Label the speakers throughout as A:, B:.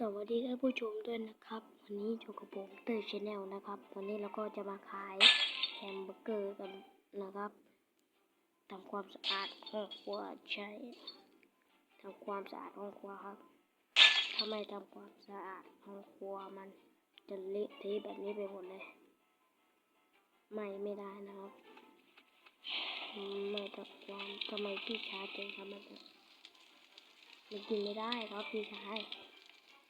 A: สวัสดีท่านผู้ชมด้วยนะครับ วันนี้อยู่กับผมเตอร์ชาแนลนะครับ วันนี้เราก็จะมาขายแฮมเบอร์เกอร์กันนะครับทำความสะอาดห้องครัวใช่ทำความสะอาดห้องครัวครับถ้าไม่ทำความสะอาดห้องครัวมันจะเละเทะแบบนี้ไปหมดเลยไม่ไม่ได้นะครับไม่ทำความทำไมพี่ชายถึงทำแบบนี้มันกินไม่ได้ครับพี่ชาย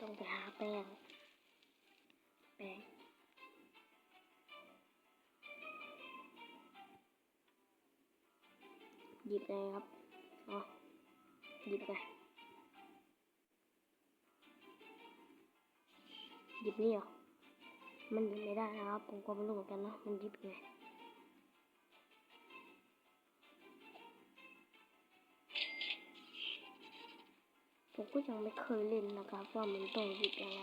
A: ต้องไปหาแป้ง แป้ง หยิบไงครับอ๋อหยิบไงหยิบนี่เหรอ มันหยิบไม่ได้นะครับ ผมก็ไม่รู้เหมือนกันนะ มันหยิบไง ผมก็ยังไม่เคยเล่นนะครับ ว่ามันต้องหยิบยังไง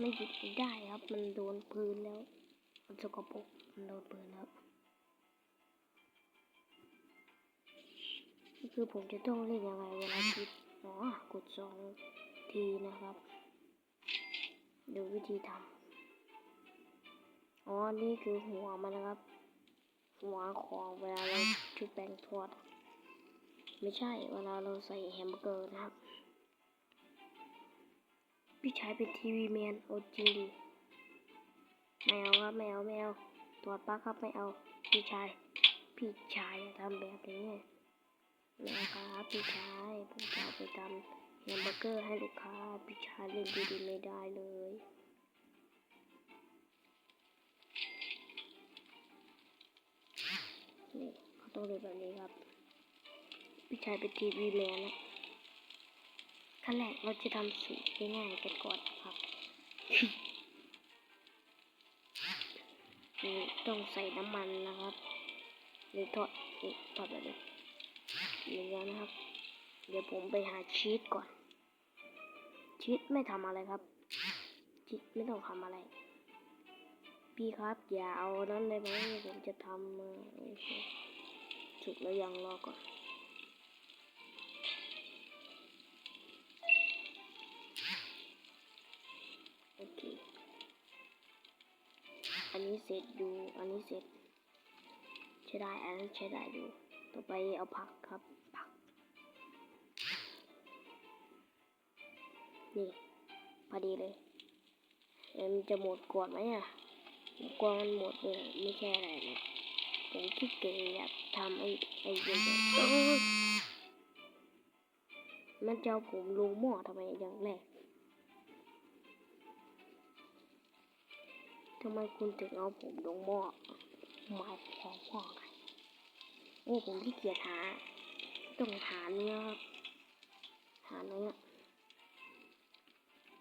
A: มันหยิบไม่ได้ครับ มันโดนพื้นแล้ว มันสกปรกมันโดนพื้นแล้วก็คือผมจะต้องเล่นยังไงเวลาคิดอ๋อกดสองทีนะครับดูวิธีทำอ๋อ นี่คือหัวมันนะครับ หัวของเวลาเราชุบแป้งทอด ไม่ใช่เวลาเราใส่แฮมเบอร์เกอร์นะครับ พี่ชายเป็นทีวีแมนโอจริงดิไม่เอาครับไม่เอาไม่เอาตรวจปลั๊กครับไม่เอา พี่ชาย พี่ชายทำแบบนี้ไม่เอาครับพี่ชายผมจะเอาไปทำแฮมเบอร์เกอร์ให้ลูกค้า พี่ชายเล่นดีๆไม่ได้เลย ต้องเรียแบบนี้ครับ พี่ชายเป็นทีวีแมนนะขั้นแรกเราจะทำสูตรง่ายๆกันก่อนครับนี่ต้องใส่น้ำมันนะครับหรือทอดทอดแบบนี้อย่างนี้นะครับ เดี๋ยวผมไปหาชีสก่อน ชีสไม่ทำอะไรครับ ชีสไม่ต้องทำอะไร พี่ครับ อย่าเอานั้นเลยไหมผมจะทำ สุกแล้วยังรอก่อนโอเคอันนี้เสร็จดู อันนี้เสร็จใช้ได้ อันนั้นใช้ได้ดู ต่อไปเอาผักครับ ผัก นี่ พอดีเลยเอ็มนจะหมดก่อนไหมอะกลัวมันหมดเลยไม่ใช่อะไรเนะ ผมขี้เกียจทำไอ้ไอ้เรื่องเออมันจะเอาผมลงหม้อทำไมอย่างแรกทำไมคุณถึงเอาผมลงหม้อหมายความว่าไงโอ้ผมขี้เกียจหาต้องหาเนื้อหาเนื้อ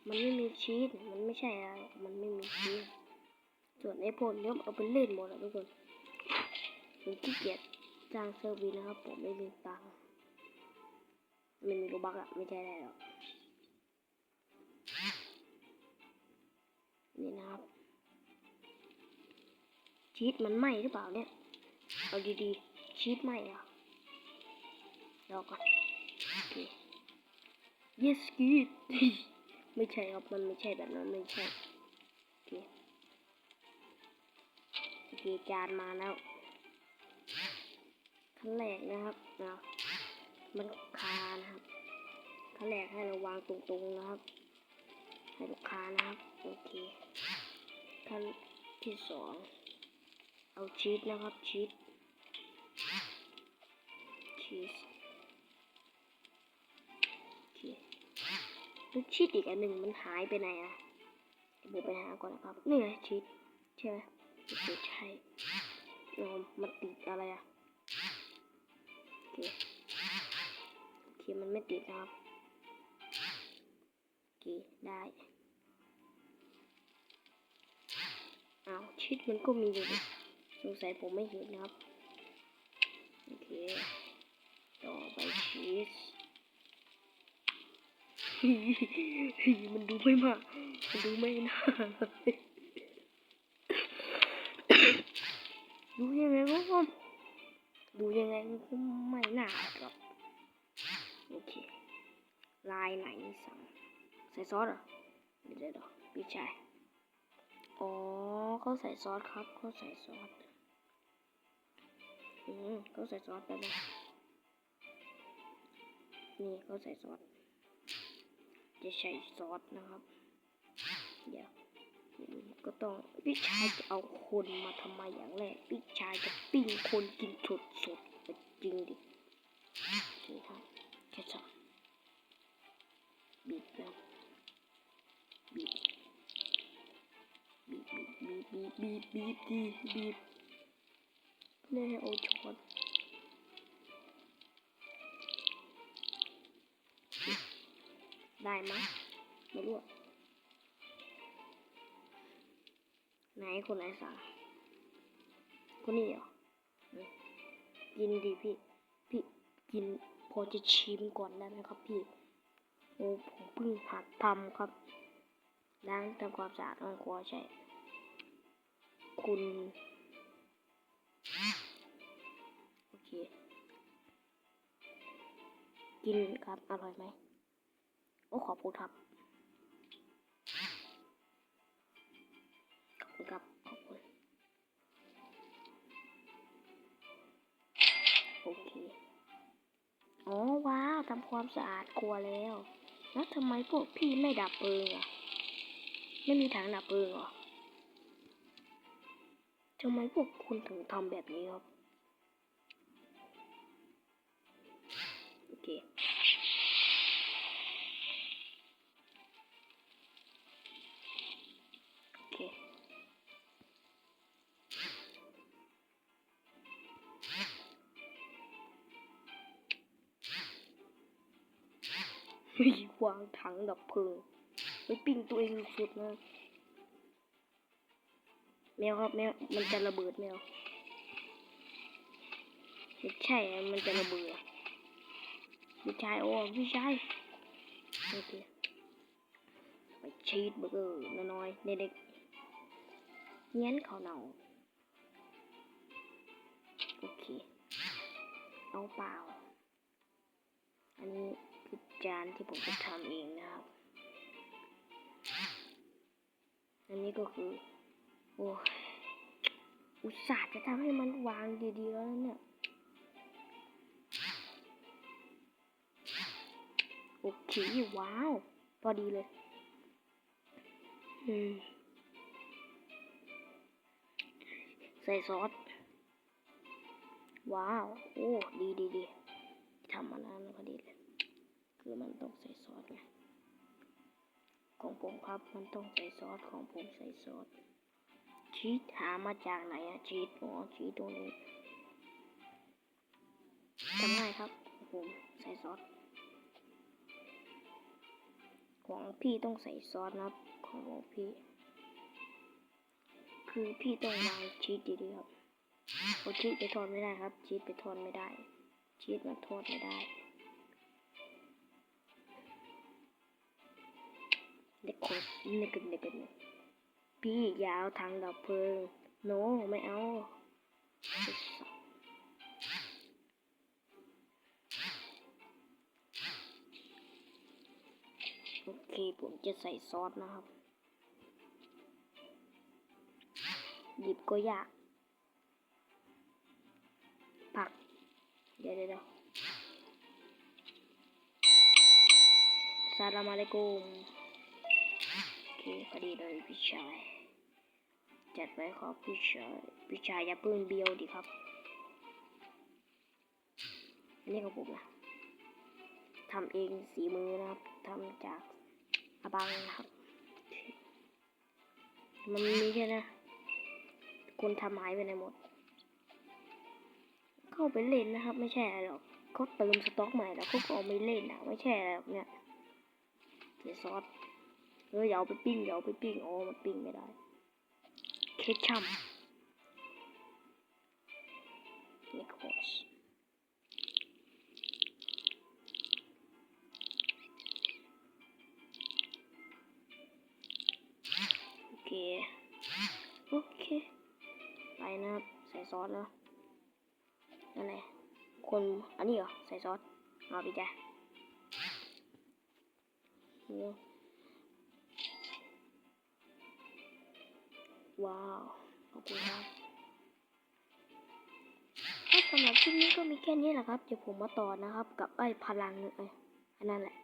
A: มันไม่มีชีสมันไม่ใช่อะไรมันไม่มีชีสส่วนไอ้พวกเนี้ยเอาไปเล่นหมดอะทุกคน ผมขี้เกียจจ้างเซอร์วิสนะครับ ผมไม่มีตังค์ไม่มีโลบักอะไม่ใช่อะไรหรอกนี่นะครับชีสมันไหมหรือเปล่าเนี่ย เอาดีๆชีสไหม้เหรอะรอก่อนโอเค yes ชีสไม่ใช่ครับมันไม่ใช่แบบนั้นไม่ใช่โอเคโอเคจานมาแล้ว ขั้นแรกนะครับนะมันคานะครับขั้นแรกให้เราวางตรงๆนะครับ ให้ลูกค้านะครับโอเคขั้นที่สองเอาชีสนะครับชีสชีสโอเคแล้วชีสอีกอันหนึ่งมันหายไปไหนอะเดี๋ยวไปหาก่อนนะครับนี่ไงชีสใช่ไหมโอเคใช่เอามันติดอะไรอะ เคโอเคมันไม่ติดนะครับโอเคได้อ้าวชีสมันก็มีอยู่สงสัยผมไม่เห็นนะครับโอเคต่อไปชีสมันดูไม่มากมันดูไม่น่า ซอสเหรอเดี๋ยวเดี๋ยวเดี๋ยวพี่ชายอ๋อเขาใส่ซอสครับเขาใส่ซอสอืมเขาใส่ซอสไปนะนี่เขาใส่ซอสจะใส่ซอสนะครับ เดี๋ยวก็ต้องพี่ชายจะเอาคนมาทำไมอย่างแรกพี่ชายจะปิ้งคนกินสดสด บีบีบแน่เอาช้อนได้ไหมยไม่รู้ไหนคนไหนสั่งคนนี้เหรอกินดีพี่ พี่กินพอจะชิมก่อนได้ไหมครับพี่ โอ้ผมเพิ่งหัดทำครับล้างทำความสะอาดห้องครัวใช่ คุณโอเค กินครับ อร่อยไหม โอ้ขอบคุณครับ ขอบคุณครับ ขอบคุณ โอเค อ๋อ ว้าวทำความสะอาดครัวแล้ว แล้วทำไมพวกพี่ไม่ดับเพลิงอะ ไม่มีถังดับเพลิงเหรอ ทำไมพวกคุณถึงทำแบบนี้ครับ โอเค โอเค วางถังดับเพลิง ไปปิ้งตัวเองสุดนะ แมวครับแมวมันจะระเบิดแมวไม่ใช่มันจะระเบิดพี่ชายโอ้พี่ชายโอเคไปชีสเบอร์เกอร์น้อยๆเด็กๆเงี้ยนเขาเหนาโอเคเอาเปล่า อันนี้คือจานที่ผมจะทำเองนะครับ อันนี้ก็คือ โอ้ยอุตส่าห์จะทำให้มันวางดีๆแล้วนะเนี่ยโอเคว้าว พอดีเลย อืม ใส่ซอส ว้าว โอ้ ดีดีดีทำมานานพอดีเลย คือมันต้องใส่ซอสไง ของผมครับ มันต้องใส่ซอส ของผมใส่ซอส ชีสหามาจากไหนอะชีสอ๋อชีสตรงนี้ทำง่ายครับผมใส่ซอสของพี่ต้องใส่ซอสนะครับของพี่ คือพี่ต้องวางชีสดีๆครับเพราะชีสไปทอดไม่ได้ครับ ชีสไปทอดไม่ได้ ชีสมันทอดไม่ได้เด็กคนนึกกันนึกกัน พี่อยาวทางดับเพลิง โน ไม่เอา โอเค ผมจะใส่ซอสนะครับ หยิบก็ยาก ผัก เดี๋ยวเดี๋ยวเดี๋ยวสลามอะลัยกุมโอเคพอดีเลยพี่ชาย จัดไว้ครับพี่ชายพี่ชายอย่าเพิ่งเบี้ยวดิครับอันนี้ของผมนะทำเองสีมือนะครับทำจากอบังนะครับ มันมีแค่นะ คนทำหายไปไหนหมด เข้าไปเล่นนะครับ ไม่ใช่อะไรหรอกเขาเติมสต็อกใหม่แล้วเขาก็เอาไม่เล่นอะไม่ใช่อะไรหรอกเนี่ยเสียซอสเอออย่าเอาไปปิ้งอย่าเอาไปปิ้งอ๋อมันปิ้งไม่ได้ เคชัมนิโคลสโอเคโอเคไปนะครับใส่ซอสแล้วนั่นแหละคนอันนี้เหรอ ใส่ซอสเอาไปจ้ะเนาะ ว้าวขอบคุณครับสำหรับคลิปนี้ก็มีแค่นี้แหละครับ เดี๋ยวผมมาต่อนะครับ กับไอ้พลังไอ้อันนั้นแหละ